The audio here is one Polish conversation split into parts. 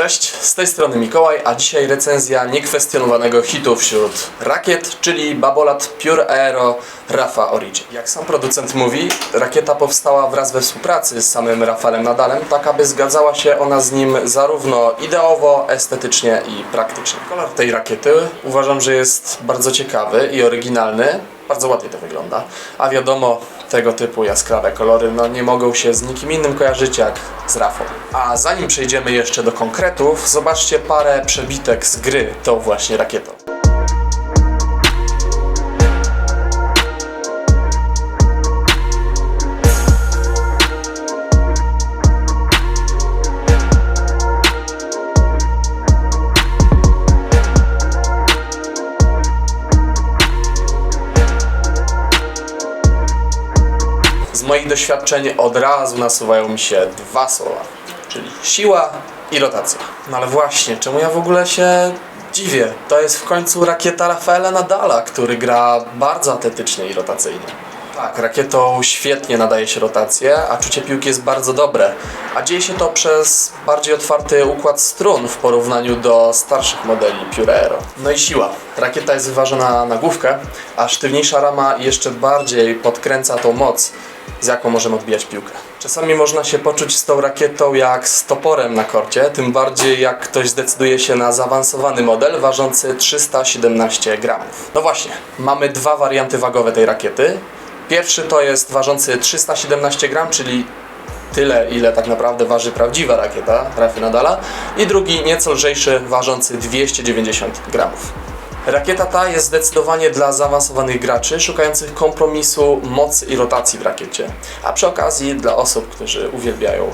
Cześć, z tej strony Mikołaj, a dzisiaj recenzja niekwestionowanego hitu wśród rakiet, czyli Babolat Pure Aero Rafa Origin. Jak sam producent mówi, rakieta powstała wraz we współpracy z samym Rafaelem Nadalem, tak aby zgadzała się ona z nim zarówno ideowo, estetycznie i praktycznie. Kolor tej rakiety uważam, że jest bardzo ciekawy i oryginalny. Bardzo ładnie to wygląda. A wiadomo, tego typu jaskrawe kolory no, nie mogą się z nikim innym kojarzyć jak z Rafą. A zanim przejdziemy jeszcze do konkretów, zobaczcie parę przebitek z gry tą właśnie rakietą. Moich doświadczeń od razu nasuwają mi się dwa słowa, czyli siła i rotacja. No ale właśnie, czemu ja w ogóle się dziwię? To jest w końcu rakieta Rafaela Nadala, który gra bardzo atletycznie i rotacyjnie. Tak, rakietą świetnie nadaje się rotację, a czucie piłki jest bardzo dobre. A dzieje się to przez bardziej otwarty układ strun w porównaniu do starszych modeli Pure Aero. No i siła. Rakieta jest wyważona na główkę, a sztywniejsza rama jeszcze bardziej podkręca tą moc, z jaką możemy odbijać piłkę. Czasami można się poczuć z tą rakietą jak z toporem na korcie, tym bardziej jak ktoś zdecyduje się na zaawansowany model ważący 317 gramów. No właśnie, mamy dwa warianty wagowe tej rakiety. Pierwszy to jest ważący 317 gram, czyli tyle, ile tak naprawdę waży prawdziwa rakieta Rafy Nadala. I drugi, nieco lżejszy, ważący 290 gramów. Rakieta ta jest zdecydowanie dla zaawansowanych graczy szukających kompromisu mocy i rotacji w rakiecie, a przy okazji dla osób, którzy uwielbiają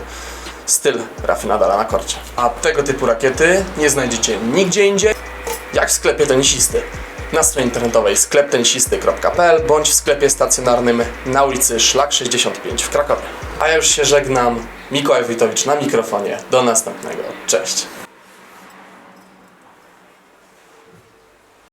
styl Rafy Nadala na korcie. A tego typu rakiety nie znajdziecie nigdzie indziej, jak w sklepie tenisisty. Na stronie internetowej skleptenisisty.pl bądź w sklepie stacjonarnym na ulicy Szlak 65 w Krakowie. A ja już się żegnam. Mikołaj Wojtowicz na mikrofonie. Do następnego. Cześć.